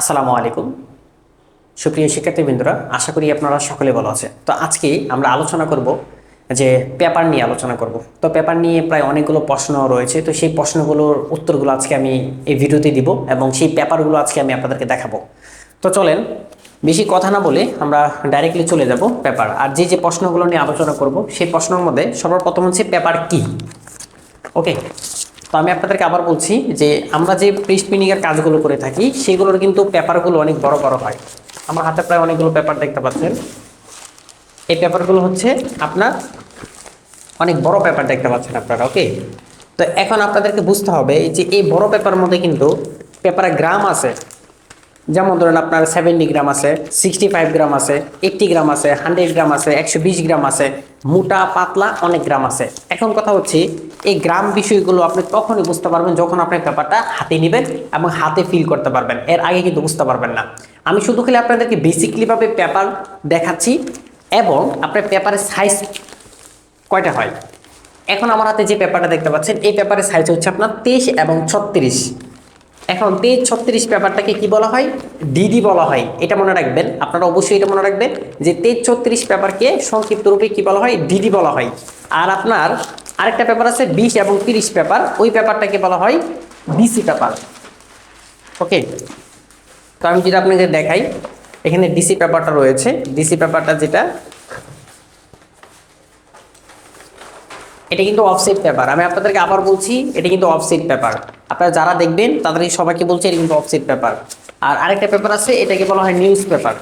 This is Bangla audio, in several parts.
আসসালামু আলাইকুম। সুপ্রিয় শিক্ষার্থীবৃন্দরা, আশা করি আপনারা সকলে ভালো আছে তো আজকে আমরা আলোচনা করব যে পেপার নিয়ে আলোচনা করব। তো পেপার নিয়ে প্রায় অনেকগুলো প্রশ্ন রয়েছে। তো সেই প্রশ্নগুলোর উত্তরগুলো আজকে আমি এই ভিডিওতে দিব এবং সেই পেপারগুলো আজকে আমি আপনাদেরকে দেখাবো। তো চলেন, বেশি কথা না বলে আমরা ডাইরেক্টলি চলে যাব পেপার। আর যে যে প্রশ্নগুলো নিয়ে আলোচনা করব, সেই প্রশ্নের মধ্যে সর্বপ্রথম হচ্ছে পেপার কি? ওকে তো আমি আপনাদেরকে আবার বলছি যে আমরা যে প্রিস্ট পিনিংয়ের কাজগুলো করে থাকি, সেগুলোর কিন্তু পেপারগুলো অনেক বড় বড় হয়। আমার হাতে প্রায় অনেকগুলো পেপার দেখতে পাচ্ছেন। এই পেপারগুলো হচ্ছে আপনার অনেক বড় পেপার দেখতে পাচ্ছেন আপনারা, ওকে? তো এখন আপনাদেরকে বুঝতে হবে যে এই বড় পেপার মধ্যে কিন্তু পেপারে গ্রাম আছে। যেমন ধরেন আপনার সেভেন্টি গ্রাম আছে সিক্সটি ফাইভ গ্রাম আছে এইট্টি গ্রাম আছে হান্ড্রেড গ্রাম আছে, একশো বিশ গ্রাম আছে, মোটা, পাতলা অনেক গ্রাম আছে। এখন কথা হচ্ছে, এই গ্রাম বিষয়গুলো আপনি তখনই বুঝতে পারবেন যখন আপনি পেপারটা হাতে নেবেন এবং হাতে ফিল করতে পারবেন। এর আগে কিন্তু বুঝতে পারবেন না। আমি শুধু খালি আপনাদেরকে বেসিকলিভাবে পেপার দেখাচ্ছি এবং আপনার পেপারের সাইজ কয়টা হয়? এখন আমার হাতে যে পেপারটা দেখতে পাচ্ছেন, এই পেপারের সাইজ হচ্ছে আপনার তেইশ এবং ছত্রিশ। এখন তেইশ ছত্রিশ পেপারটাকে কি বলা হয়? ডিডি বলা হয়। এটা মনে রাখবেন। আপনারা অবশ্যই এটা মনে রাখবেন যে তেইশ ছত্রিশ পেপারকে সংক্ষিপ্ত রূপে কি বলা হয়? ডিডি বলা হয়। আর আপনার আরেকটা পেপার আছে, বিশ এবং তিরিশ পেপার। ওই পেপারটাকে বলা হয় ডিসি পেপার। ওকে? তো আমি যেটা আপনাকে দেখাই, এখানে ডিসি পেপারটা রয়েছে। ডিসি পেপারটা যেটা, এটা কিন্তু অফসেট পেপার। আমি আপনাদেরকে আবার বলছি, এটা কিন্তু অফসেট পেপার। আপনারা যারা দেখবেন তাদেরকে সবাইকে বলছি, এটা কিন্তু অফসেট পেপার আর আরেকটা পেপার আছে, এটাকে বলা হয় নিউজ পেপার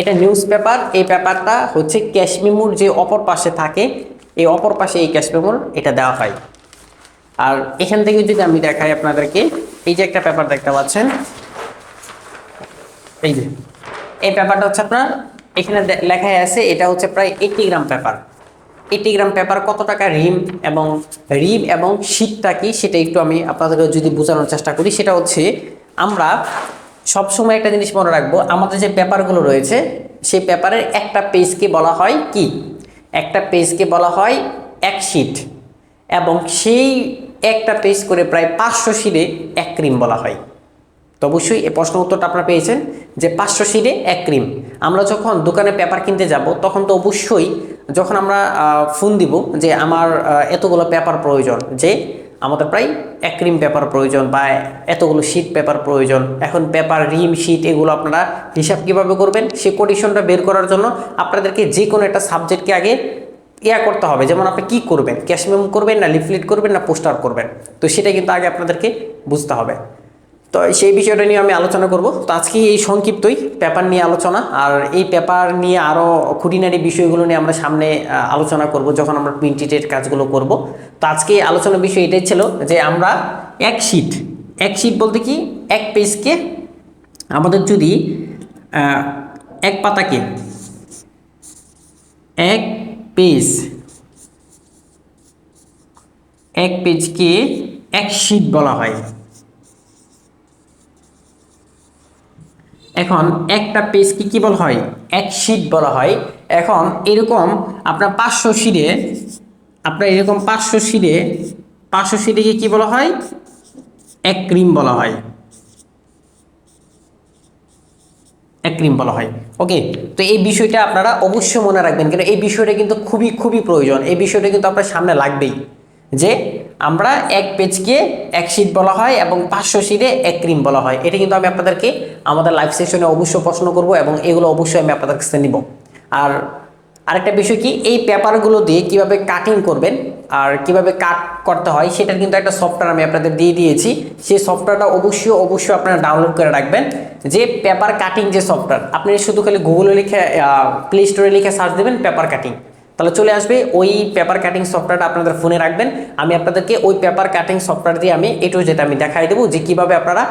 এটা নিউজ পেপার এই পেপারটা হচ্ছে ক্যাশ মেমোর যে অপর পাশে থাকে, এই অপর পাশে এই ক্যাশ মেমোর এটা দেওয়া হয়। আর এখান থেকে যদি আমি দেখাই আপনাদেরকে, এই যে একটা পেপার দেখতে পাচ্ছেন, এই যে, এই পেপারটা হচ্ছে আপনার, এখানে লেখায় আছে, এটা হচ্ছে প্রায় এইটি গ্রাম পেপার এইটি গ্রাম পেপার কত টাকা রিম এবং রিম এবং শীতটা কি সেটা একটু আমি আপনাদেরকে যদি বোঝানোর চেষ্টা করি, সেটা হচ্ছে আমরা সবসময় একটা জিনিস মনে রাখব, আমাদের যে পেপারগুলো রয়েছে, সেই পেপারের একটা পেজকে বলা হয় কি? একটা পেজকে বলা হয় এক শিট এবং সেই একটা পেজ করে প্রায় পাঁচশো শিটে এক ক্রিম বলা হয়। তো অবশ্যই এই প্রশ্ন উত্তরটা আপনারা পেয়েছেন যে পাঁচশো শিটে এক ক্রিম আমরা যখন দোকানে পেপার কিনতে যাব, তখন তো অবশ্যই যখন আমরা ফোন দিব যে আমার এতগুলো পেপার প্রয়োজন, যে আমাদের প্রায় এক ক্রিম পেপার প্রয়োজন বা এতগুলো শিট পেপার প্রয়োজন, এখন পেপার রিম শিট এগুলো আপনারা হিসাব কীভাবে করবেন? সেই কোটেশনটা বের করার জন্য আপনাদেরকে যে কোনো একটা সাবজেক্টকে আগে ইয়া করতে হবে, যেমন আপনি কি করবেন? ক্যাশ মেমো করবেন না লিফলেট করবেন না পোস্টার করবেন? তো সেটা কিন্তু আগে আপনাদেরকে বুঝতে হবে। তো সেই বিষয়টা নিয়ে আমি আলোচনা করব। তো আজকে এই সংক্ষিপ্তই পেপার নিয়ে আলোচনা। আর এই পেপার নিয়ে আরও খুঁটিনাটি বিষয়গুলো নিয়ে আমরা সামনে আলোচনা করব যখন আমরা প্রিন্টেডের কাজগুলো করব। তো আজকে আলোচনার বিষয় এটাই ছিল যে আমরা এক শিট এক শিট বলতে কি এক পেজকে আমাদের যদি এক পাতাকে এক পেজ এক পেজকে এক শিট বলা হয়। এখন একটা পেজকে কি বলা হয়? এক শিট বলা হয়। এখন এরকম আপনার পাঁচশো শিটে আপনার এরকম পাঁচশো শিটে পাঁচশো শিটে কি বলা হয়? এক ক্রিম বলা হয়। এক ক্রিম বলা হয়। ওকে তো এই বিষয়টা আপনারা অবশ্যই মনে রাখবেন। কারণ এই বিষয়টা কিন্তু খুবই খুবই প্রয়োজন। এই বিষয়টা কিন্তু আপনার সামনে লাগবেই। যে আমরা এক পেজকে এক শীট বলা হয় এবং পাঁচশো শীটে এক ক্রিম বলা হয়। এটা কিন্তু আমি আপনাদেরকে আমাদের লাইভ সেশনে অবশ্যই প্রশ্ন করব এবং এগুলো অবশ্যই আমি আপনাদের কাছে নিব। আর আরেকটা বিষয় কি, এই পেপারগুলো দিয়ে কীভাবে কাটিং করবেন আর কীভাবে কাট করতে হয় সেটার কিন্তু একটা সফটওয়্যার আমি আপনাদের দিয়ে দিয়েছি। সেই সফটওয়্যারটা অবশ্যই অবশ্যই আপনারা ডাউনলোড করে রাখবেন। যে পেপার কাটিং যে সফটওয়্যার আপনি শুধু খালি গুগলে লিখে প্লে স্টোরে লিখে সার্চ দেবেন পেপার কাটিং তাহলে চলে আসবে ওই পেপার কাটিং সফটওয়্যারটা আপনাদের ফোনে রাখবেন। আমি আপনাদেরকে ওই পেপার কাটিং সফটওয়্যার দিয়ে আমি এটু যেটা আমি দেখাই দেবো যে কীভাবে আপনারা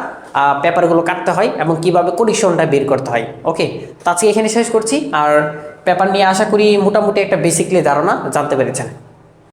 পেপারগুলো কাটতে হয় এবং কীভাবে কন্ডিশনটা বের করতে হয়। ওকে? তো আজকে এখানে শেষ করছি। আর পেপার নিয়ে আশা করি মোটামুটি একটা বেসিকলি ধারণা জানতে পেরেছেন।